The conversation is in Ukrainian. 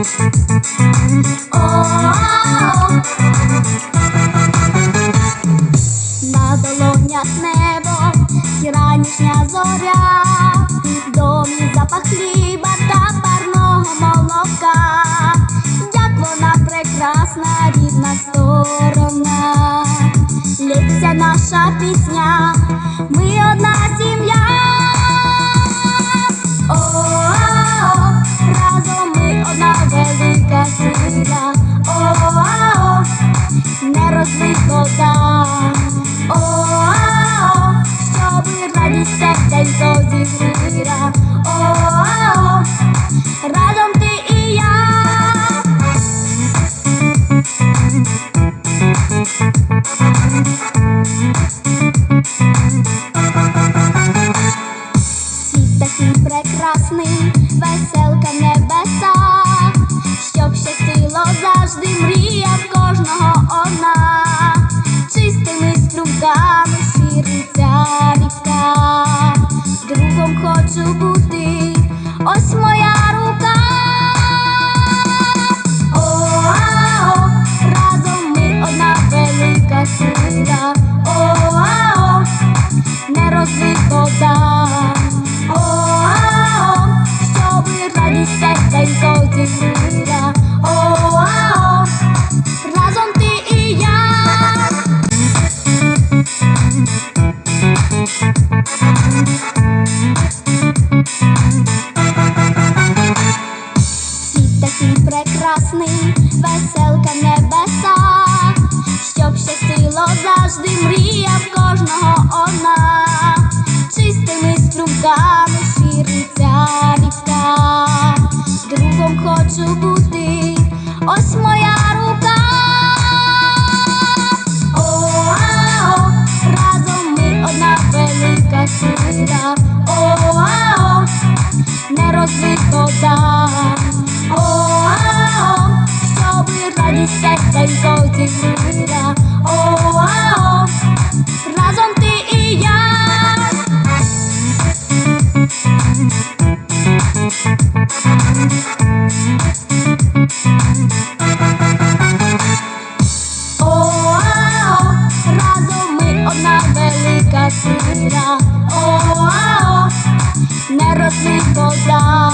На долонях небо, і ранішня зоря, домі запах хліба парного молока, як вона прекрасна, рідна сторона, лється наша пісня. Розлить вода. О-а-о, щоби радість серденько зігріла. О-а-о, хочу бути, ось моя рука. О-а-о, разом ми одна велика сила. О-а-о, не розлить вода. О-а-о, щоби радість серденько зігріла. Такий прекрасний, веселка в небесах, щоб щастило завжди мрія в кожного одна, чистими струмками шириться ріка, другом хочу бути, ось моя рука. О-а-о, разом ми одна велика сила. О-а-о, не розлить щоби радість серденько зігріла. О-а-о, разом ти і я. О-а-о, разом ми одна велика сила. О-а-о, не розлить вода.